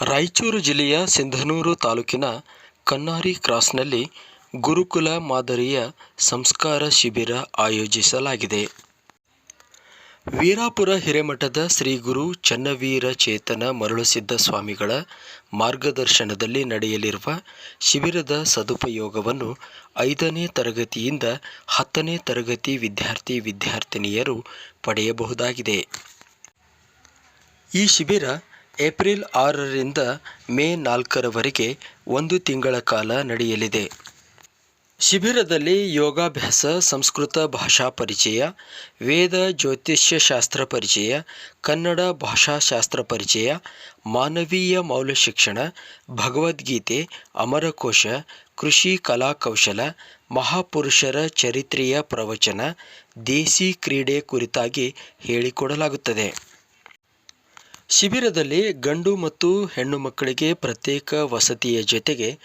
ರಾಯಚೂರು ಜಿಲ್ಲೆಯ ಸಿಂಧನೂರು ತಾಲೂಕಿನ ಕನ್ನಾರಿ ಕ್ರಾಸ್ನಲ್ಲಿ ಗುರುಕುಲ ಮಾದರಿಯ ಸಂಸ್ಕಾರ ಶಿಬಿರ ಆಯೋಜಿಸಲಾಗಿದೆ. ವೀರಾಪುರ ಹಿರೇಮಠದ ಶ್ರೀ ಗುರು ಚನ್ನವೀರ ಚೇತನ ಮರುಳಸಿದ್ಧ ಸ್ವಾಮಿಗಳ ಮಾರ್ಗದರ್ಶನದಲ್ಲಿ ನಡೆಯಲಿರುವ ಶಿಬಿರದ ಸದುಪಯೋಗವನ್ನು ಐದನೇ ತರಗತಿಯಿಂದ ಹತ್ತನೇ ತರಗತಿ ವಿದ್ಯಾರ್ಥಿ ವಿದ್ಯಾರ್ಥಿನಿಯರು ಪಡೆಯಬಹುದಾಗಿದೆ. ಈ ಶಿಬಿರ ಏಪ್ರಿಲ್ ಆರರಿಂದ ಮೇ ನಾಲ್ಕರವರೆಗೆ ಒಂದು ತಿಂಗಳ ಕಾಲ ನಡೆಯಲಿದೆ. ಶಿಬಿರದಲ್ಲಿ ಯೋಗಾಭ್ಯಾಸ, ಸಂಸ್ಕೃತ ಭಾಷಾ ಪರಿಚಯ, ವೇದ ಜ್ಯೋತಿಷ್ಯ ಶಾಸ್ತ್ರ ಪರಿಚಯ, ಕನ್ನಡ ಭಾಷಾಶಾಸ್ತ್ರ ಪರಿಚಯ, ಮಾನವೀಯ ಮೌಲ್ಯ ಶಿಕ್ಷಣ, ಭಗವದ್ಗೀತೆ, ಅಮರಕೋಶ, ಕೃಷಿ ಕಲಾಕೌಶಲ, ಮಹಾಪುರುಷರ ಚರಿತ್ರೆಯ ಪ್ರವಚನ, ದೇಸಿ ಕ್ರೀಡೆ ಕುರಿತಾಗಿ ಹೇಳಿಕೊಡಲಾಗುತ್ತದೆ. ಶಿಬಿರದಲ್ಲಿ ಗಂಡು ಮತ್ತು ಹೆಣ್ಣು ಮಕ್ಕಳಿಗೆ ಪ್ರತ್ಯೇಕ ವಸತಿಯ ಜೊತೆಗೆ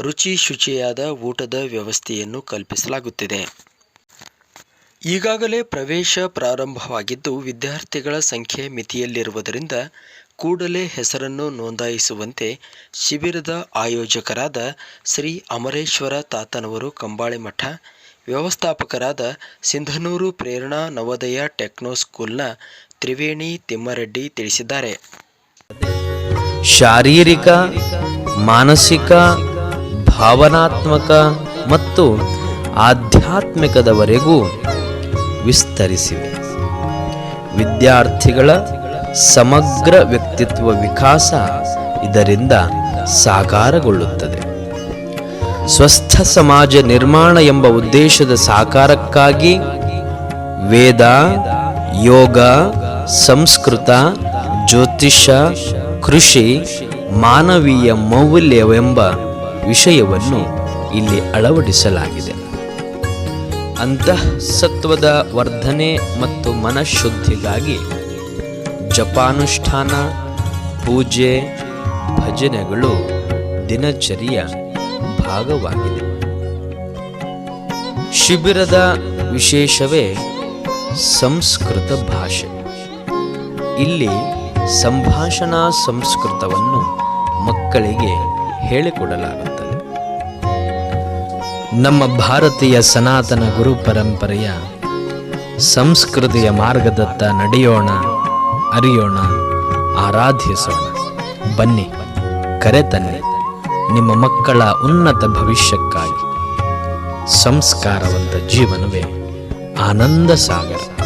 ರುಚಿ ಶುಚಿಯಾದ ಊಟದ ವ್ಯವಸ್ಥೆಯನ್ನು ಕಲ್ಪಿಸಲಾಗುತ್ತಿದೆ. ಈಗಾಗಲೇ ಪ್ರವೇಶ ಪ್ರಾರಂಭವಾಗಿದ್ದು, ವಿದ್ಯಾರ್ಥಿಗಳ ಸಂಖ್ಯೆ ಮಿತಿಯಲ್ಲಿರುವುದರಿಂದ ಕೂಡಲೇ ಹೆಸರನ್ನು ನೋಂದಾಯಿಸುವಂತೆ ಶಿಬಿರದ ಆಯೋಜಕರಾದ ಶ್ರೀ ಅಮರೇಶ್ವರ ತಾತನವರು ಕಂಬಾಳೆ ಮಠ, ವ್ಯವಸ್ಥಾಪಕರಾದ ಸಿಂಧನೂರು ಪ್ರೇರಣಾ ನವೋದಯ ಟೆಕ್ನೋ ಸ್ಕೂಲ್ನ ತ್ರಿವೇಣಿ ತಿಮ್ಮಾರೆಡ್ಡಿ ತಿಳಿಸಿದ್ದಾರೆ. ಶಾರೀರಿಕ, ಮಾನಸಿಕ, ಭಾವನಾತ್ಮಕ ಮತ್ತು ಆಧ್ಯಾತ್ಮಿಕದವರೆಗೂ ವಿಸ್ತರಿಸಿವೆ. ವಿದ್ಯಾರ್ಥಿಗಳ ಸಮಗ್ರ ವ್ಯಕ್ತಿತ್ವ ವಿಕಾಸ ಇದರಿಂದ ಸಾಕಾರಗೊಳ್ಳುತ್ತದೆ. ಸ್ವಸ್ಥ ಸಮಾಜ ನಿರ್ಮಾಣ ಎಂಬ ಉದ್ದೇಶದ ಸಾಕಾರಕ್ಕಾಗಿ ವೇದ, ಯೋಗ, ಸಂಸ್ಕೃತ, ಜ್ಯೋತಿಷ, ಕೃಷಿ, ಮಾನವೀಯ ಮೌಲ್ಯವೆಂಬ ವಿಷಯವನ್ನು ಇಲ್ಲಿ ಅಳವಡಿಸಲಾಗಿದೆ. ಅಂತಃಸತ್ವದ ವರ್ಧನೆ ಮತ್ತು ಮನಃಶುದ್ಧಿಗಾಗಿ ಜಪಾನುಷ್ಠಾನ, ಪೂಜೆ, ಭಜನೆಗಳು ದಿನಚರಿಯ ಭಾಗವಾಗಿದೆ. ಶಿಬಿರದ ವಿಶೇಷವೇ ಸಂಸ್ಕೃತ ಭಾಷೆ. ಇಲ್ಲಿ ಸಂಭಾಷಣಾ ಸಂಸ್ಕೃತವನ್ನು ಮಕ್ಕಳಿಗೆ ಹೇಳಿಕೊಡಲಾಗುತ್ತದೆ. ನಮ್ಮ ಭಾರತೀಯ ಸನಾತನ ಗುರು ಪರಂಪರೆಯ ಸಂಸ್ಕೃತಿಯ ಮಾರ್ಗದತ್ತ ನಡೆಯೋಣ. ಅರಿಯೋಣ ಆರಾಧಿಸೋಣ. ಬನ್ನಿ ಕರೆತನ್ನಿ ನಿಮ್ಮ ಮಕ್ಕಳ ಉನ್ನತ ಭವಿಷ್ಯಕ್ಕಾಗಿ. ಸಂಸ್ಕಾರವಂತ ಜೀವನವೇ ಆನಂದ ಸಾಗರ.